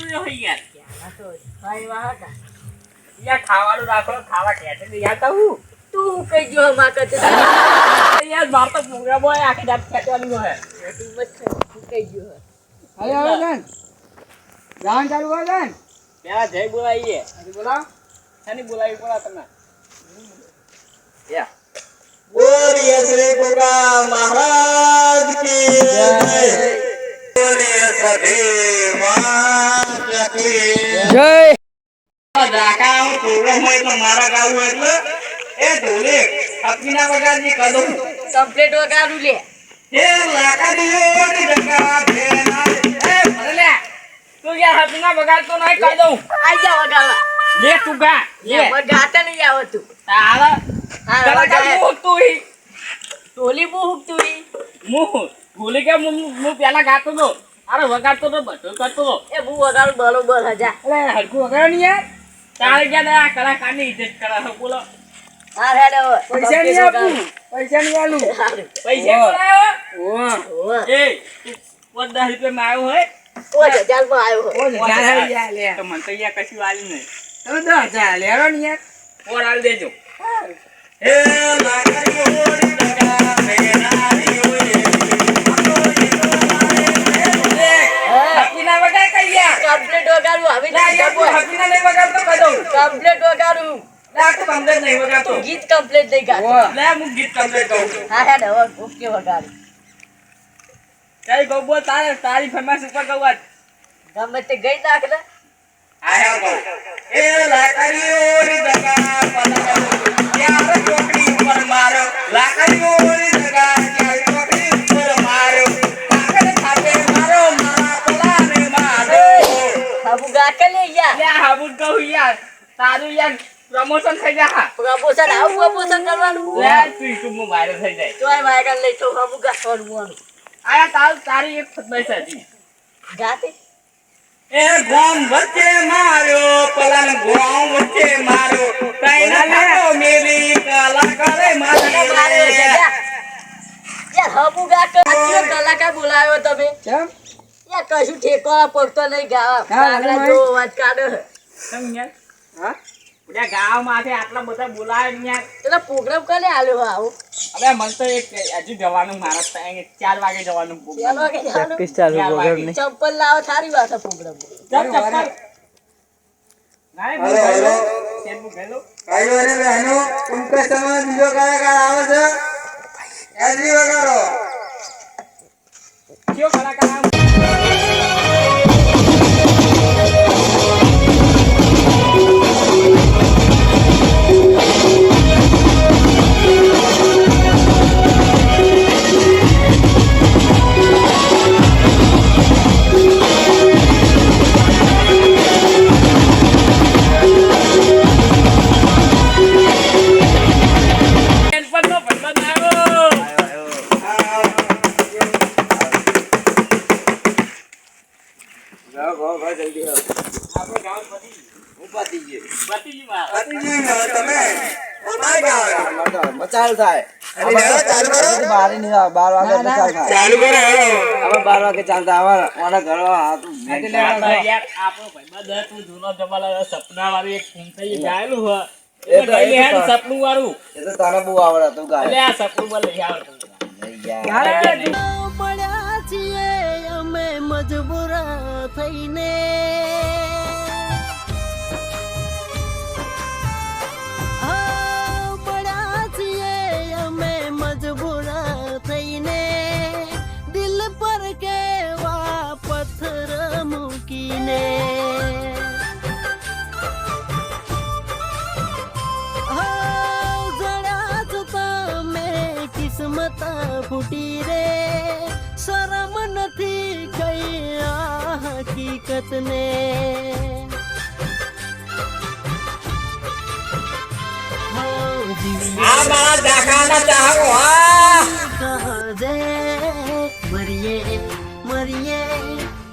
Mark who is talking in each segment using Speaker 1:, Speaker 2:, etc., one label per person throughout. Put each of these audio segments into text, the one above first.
Speaker 1: રહ્યો છે યાર
Speaker 2: ત્યાંના તો ભાઈ વાહ હતા.
Speaker 1: યાર ખાવાનું રાખો ખાવા ખેંચે ને યાર તો હું
Speaker 2: તું કઈ ગયો માં કરતે
Speaker 1: યાર માર તો પ્રોગ્રામ હોય આખી રાત ખેંચવાનું હોય
Speaker 2: તું મત કર. તું કઈ ગયો
Speaker 3: હવે હવે ગન ગાન ચાલુ કર ગન
Speaker 1: પેલા જય બોલાવીએ
Speaker 3: હજી બોલાવ
Speaker 1: શાની બોલાવી બોલા તમે યા
Speaker 4: બોલીએ શ્રી ગોગા મહારાજ કી જય બોલીએ સધી માતા કી
Speaker 3: જય
Speaker 4: ડાકા હું પ્રોગ્રામ હોય તો મારા ગાવું એટલે એ ઢોલે અપીના વગાડજી કદમ
Speaker 2: કમ્પ્લેટ વગાડું લે.
Speaker 4: હે લાકડીઓ ની ડગા ભેના
Speaker 1: એ ભલે તું યાર હપના બગાડતો નહીં કહી
Speaker 2: આઈ જા વગાડવા.
Speaker 1: લે તું ગા લે.
Speaker 2: વગાડતા નહીં આવતું
Speaker 1: તારા
Speaker 2: હા
Speaker 1: કલાકાર
Speaker 2: વગાડ.
Speaker 1: તું ઈ?
Speaker 2: બહુ
Speaker 1: મુહ કે હું હું? પેલા ગાતો તો. અરે વગાડતો તો બધું કરતો. તો
Speaker 2: એ હું વગાડું બરોબર હજા.
Speaker 1: અરે હરકું વગાડો ની યાર. તારે ક્યાં આ કલાકારની ઇજ્જત કરે છે બોલો.
Speaker 2: હા હેડ
Speaker 3: પૈસા ની આપું. પૈસા ની આલું.
Speaker 1: પૈસા. ઓ
Speaker 3: ઓહ
Speaker 1: એ તું પાંચ દસ રૂપિયા માં આવ્યો હોય.
Speaker 2: પાંચ હજારમાં આવ્યો હો.
Speaker 3: ઓહ ઝાલા લે.
Speaker 1: તો મને તો યાર કશું આવ્યું નહીં.
Speaker 3: તમે દસ હજાર લેરો ને યાર.
Speaker 1: આલી દેજો.
Speaker 4: ની
Speaker 2: હા. કમ્પ્લેટ
Speaker 1: નહીં વગાડતો.
Speaker 2: ગીત કમ્પ્લેટ નહીં ગાતો.
Speaker 1: લે હું ગીત કમ્પ્લેટ કહું
Speaker 2: હા હેડ હવે ઓકે વગાડ.
Speaker 1: કઈ ગોબો તારે તારી ફરમાશ ઉપર કહું
Speaker 2: ગમે તે ગઈ નાખ ને
Speaker 4: આયા બહુ એ લાકડીઓ ની ડગા પલાળો ત્યારે ચોકડી ઉપર મારો. લાકડીઓ ની ડગા ત્યારે ચોકડી ઉપર મારો. કાકડ ખાતે મારો મારા પલાને મારો.
Speaker 2: બાબુ ગાકે લે યાર?
Speaker 1: લે હાબુદ કહું યાર. તારું યાર પ્રમોશન થઈ જા
Speaker 2: પ્રમોશન આવું પ્રમોશન કરવાનું.
Speaker 1: લે તું યુટ્યુબમાં વાયરલ થઈ જાય.
Speaker 2: તોય વાયરલ લઈ તો હમ ગાવાનું મોનું
Speaker 1: આયા તાલ તારી એક ફરમાઈશ હતી.
Speaker 2: જાતે?
Speaker 4: એ ગોમ વચ્ચે માર્યો પલાન ગોમ વચ્ચે માર્યો. તૈના લાગો મેલી કલા કરે
Speaker 2: મારે છે,
Speaker 4: મારે
Speaker 2: જા. યાર ગાકે આટલો કલાકાર બોલાવ્યો તમે.
Speaker 3: કેમ?
Speaker 2: યાર કશું ઠેકવા પડતો નહીં ગાવા. કાગડા. જેવો અવાજ કાઢે.
Speaker 3: હા?
Speaker 1: બધા ગામમાંથી આટલા બધા બોલાવે ને
Speaker 2: એટલે પ્રોગ્રામ કરે આલ્યો આવો.
Speaker 1: હવે મને તો એક હજુ જવાનું મારા ત્યાં ચાર વાગે જવાનું program.
Speaker 2: ચાલો
Speaker 1: વાગે.
Speaker 2: ચંપલ લાવો સારી વાત છે પ્રોગ્રામ
Speaker 1: નાય,
Speaker 4: હેલો. અને બહેનો બીજો આવે
Speaker 3: થાય.
Speaker 4: ચાલુ
Speaker 3: બાર બાર વાગે મચાલ થાય.
Speaker 4: ચાલુ કરો હેલો.
Speaker 3: હવે બાર વાગે ઘર
Speaker 1: આપણો જૂનો જમાના એક ગાયેલું સપનું વાળું
Speaker 3: એ તો તને બહુ આવડે તું ગાય.
Speaker 1: આ સપનું માં લઈ આવે
Speaker 2: પડ્યા છીએ અમે મજબૂર થઈને. ફૂટી રે શરમ નથી કઈ આ હકીકતને.
Speaker 4: આ મારા ઝાકાના ચાહકો હા.
Speaker 2: કાજે મરીએ મરીએ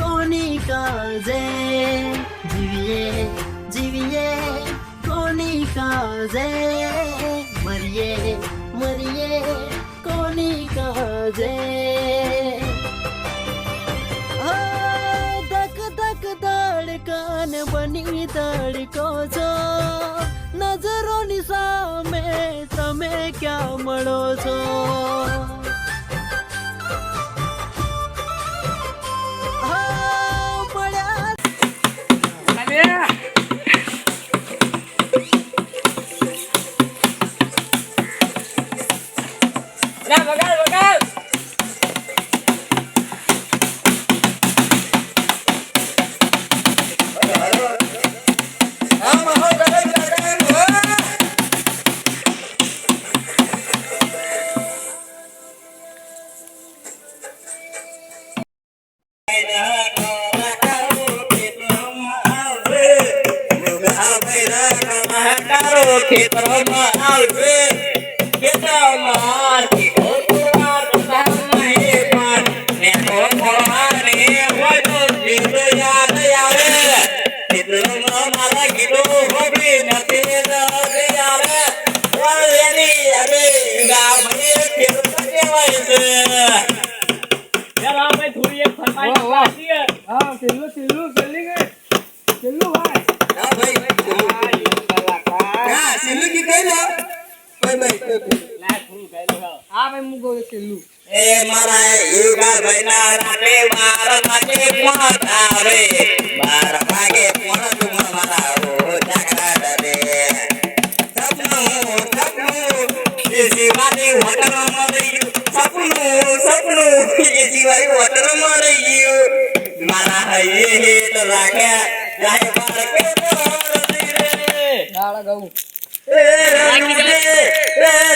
Speaker 2: કોની કાજે? જીવીએ જીવીએ કોની કાજે? મરીએ મરીએ કાજે ધક ધક
Speaker 5: ધડકાન બની ધડકો છો. નજરોની સામે તમે ક્યાં મળો છો?
Speaker 4: ખેતરમાં આવશે ખેતરમાં ખેતરમાં નહીં પણ મેનો ભણવાને હોય તો ગીત યાદ આવે ખેતરમાં મારા ગીતો હોબી નથી
Speaker 1: યાર ભાઈ થોડી એક ફરમાઈશ.
Speaker 3: હા, ભાઈ
Speaker 4: ના ભાઈ હા છેલ્લું ગીત ગાઈ લો. ભાઈ ભાઈ
Speaker 1: ના, છે.
Speaker 3: હા ભાઈ હું કહું છેલ્લું
Speaker 4: એ મારા યુગા ભાઈના રાતે બાર વાગે પોણત આવે. બાર વાગે પોણતમાં મારા ઓ જાગરા ડરે સપનું સપનું એ જીવાની હોટલ મળી સપનું સપનું એ જીવાની હોટલ મળી ગયું મારા હૈયે હેત રાખ્યા જાય બાર કે રે
Speaker 3: ગાળા ગાઉં.
Speaker 4: રનુડે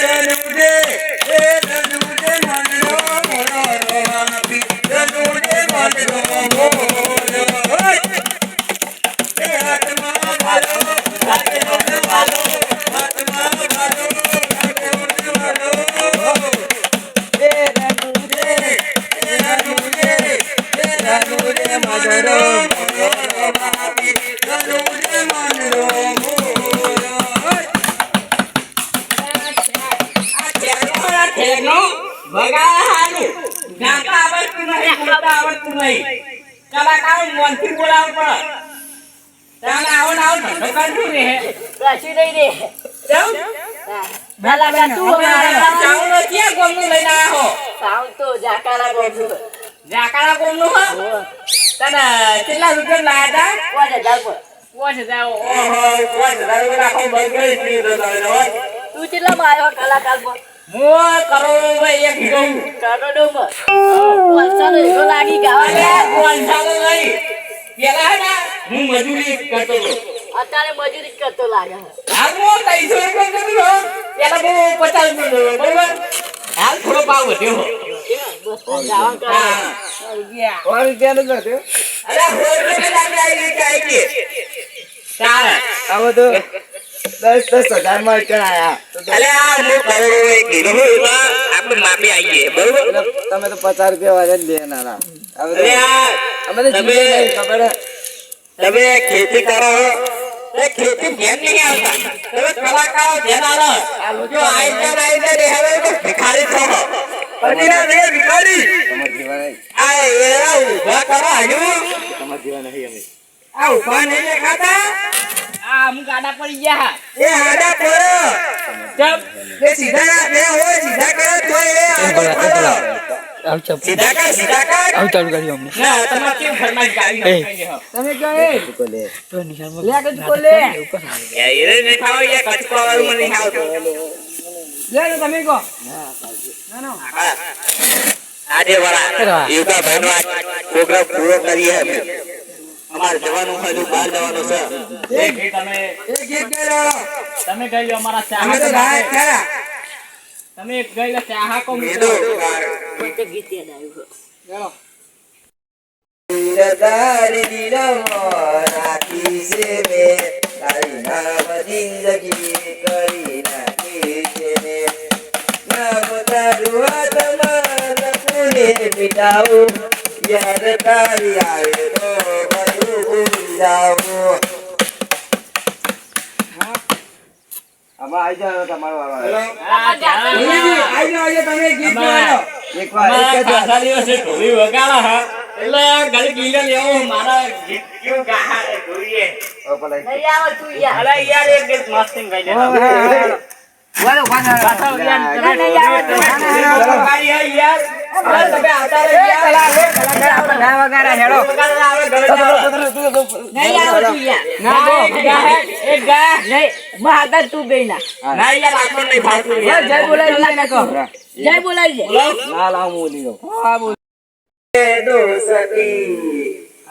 Speaker 4: રનુડે એ રનુડે મનરો મોરો
Speaker 1: કલાકારો મોનથી બોલાવવું પડે તાને આવો ને આવો ધંધો ને હે.
Speaker 2: કશું નહીં રે
Speaker 1: જાઉં?
Speaker 2: તું અમારા
Speaker 1: ક્યાં ગોમનું લઈને આયા હો?
Speaker 2: સાવ તો જાકારા બોલું
Speaker 1: ઝાકાળા ગોમનું હો? તને કેટલા રૂપિયા લાયા તા?
Speaker 2: કોને જાવ
Speaker 1: પાંચ હજાર. ઓહો,
Speaker 4: ઓહો, કોઈ ધરાવે રાખો બગડી જ નહીં તો
Speaker 2: તું કેટલા માં આવ્યો કલાકારમાં
Speaker 1: હું કરોડોમાં એક હીરો છું.
Speaker 2: કરોડોમાં પૈસાનો હીરો લાગી ગાવા ગયા
Speaker 1: નહીં. પેલા ને, હું મજૂરી કરતો
Speaker 2: અત્યારે મજૂરી કરતો લાગે
Speaker 1: હાલ હું ત્રણસો રૂપિયા કરું છું. પેલા હું પચાસ રૂપિયા બરોબર? હાલ થોડો ભાવ વધ્યો હો. હા.
Speaker 4: અરે. આવો
Speaker 3: તો દસ દસ હજારમાં એક આયા
Speaker 4: અલે, આ હું કરોડો એક હીરો આપણે માપી આવીએ, બરોબર?
Speaker 3: તમે તો પચાસ રૂપિયા વાળા જ લેનારા હવે અમે તો
Speaker 4: તમે-
Speaker 3: ખબર
Speaker 4: તમે ખેતી કરો ખેતી ધ્યાન નહીં આવતા તમે કલાકારો ધ્યાન આલો જો આઈ જાય હવે ભિખારી છો પછી રે ભિખારી.
Speaker 3: તમારા જેવા નહીં.
Speaker 4: આ એરા ઊભા કરો હજુ.
Speaker 3: તમારા જેવા નહીં અમે.
Speaker 4: આ ઊભા નહીં દેખાતા
Speaker 1: આ અમુક ગાડા પડી ગયા.
Speaker 4: એ હાડા પડો
Speaker 1: ચપ.
Speaker 4: એ સીધા ના બે હોય સીધા કરો તો એ હાડા કરો સીધા કર સીધા કર.
Speaker 1: ના, તમારે કેવું ફરમાઈશ ગાડી
Speaker 5: એ.
Speaker 1: નાખવાની હો.
Speaker 3: તમે કહે
Speaker 5: તો
Speaker 3: લે
Speaker 5: નિશાન
Speaker 3: કે તું લે.
Speaker 4: એ હીરે નહીં ખાવ એ કચકો વાળું મને આવતું.
Speaker 3: લે તો તમે કહો.
Speaker 4: આજે વાળા યુગા આજ પ્રોગ્રામ પૂરો કરીએ અમે. અમારે જવાનું હોય તો બહાર જવાનું છે.
Speaker 1: ગીત તમે
Speaker 4: ગીત ગાયો
Speaker 1: તમે કહી અમારા
Speaker 4: તો ખરા
Speaker 1: તમે કહી ચાહકો
Speaker 4: મેદો
Speaker 2: તો ગીત યાદ આવ્યું
Speaker 4: દિલમો મે તારી નામ જિંદગી કરી નાખી છે મે નામ તારું હાથમાં પુણે મિટાવું યાર તારી આવે
Speaker 3: આમાં આવી જાવ તમારો
Speaker 4: જાઓ, આઈ જાઓ, તમે ગીત
Speaker 1: અમારા-
Speaker 4: ગાઓ.
Speaker 3: એક વાર એક
Speaker 1: અમારા
Speaker 3: જ વાર.
Speaker 1: કાકા દિવસે ઢોલી વગાડો હા એટલે ઘડી ગીત લેવો મારા ગીત કેવું
Speaker 2: નહીં આવે તો યાર
Speaker 1: અલા યાર એક
Speaker 2: તું બે ના
Speaker 1: ના યાર આપણને નહીં ફાવતું યાર
Speaker 2: જય બોલાવી લે ને કહો જય બોલાવી લે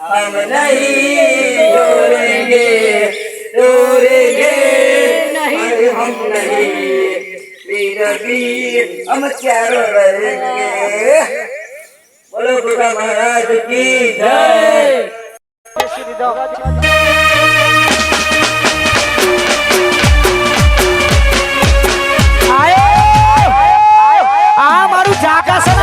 Speaker 4: हम नहीं डोरेंगे डोरेंगे अरे हम नहीं રવીર અમ ચારો વર્ગે બોલો ગુરુ મહારાજ કી જય. શ્રી આ મારું જાગા છે.